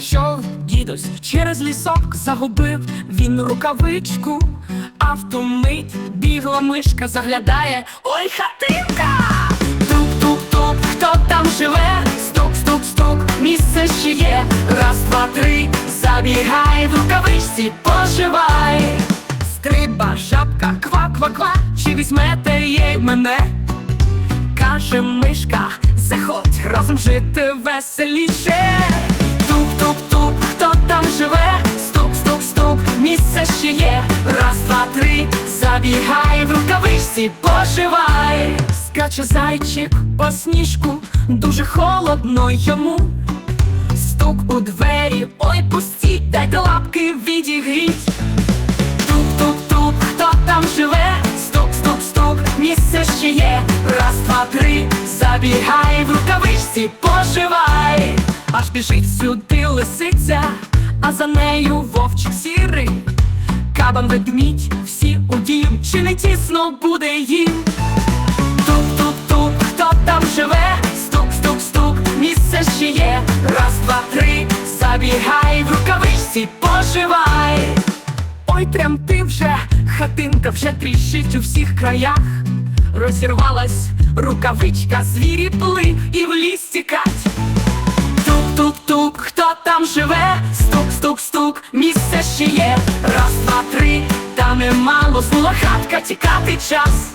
Що дідусь через лісок загубив він рукавичку, а в ту мить бігла мишка, заглядає, ой, хатинка! Тук-тук-тук, хто там живе? Стук-стук-стук, місце ще є. Раз, два, три, забігай в рукавичці, поживай. Стриба, жабка, ква-ква-ква, чи візьмете їй мене? Каже мишка, заходь разом жити веселіше. Забігай в рукавичці, поживай. Скаче зайчик по сніжку, дуже холодно йому. Стук у двері, ой, пустіть, дайте лапки відігріть. Тук-тук-тук, хто там живе? Стук-стук-стук, місце ще є. Раз, два, три, забігай в рукавичці, поживай. Аж біжить сюди лисиця, а за нею вовчик сірий. Кабан ведмідь, тісно буде їм? Тук-тук-тук, хто там живе? Стук-стук-стук, місце ще є. Раз, два, три, забігай в рукавичці, поживай. Ой, тремти вже, хатинка вже тріщить у всіх краях. Розірвалась рукавичка, звірі пли і в ліс тікать. Тук-тук-тук, хто там живе? Стук-стук-стук, місце ще є. Немало зло хатка, тікати час.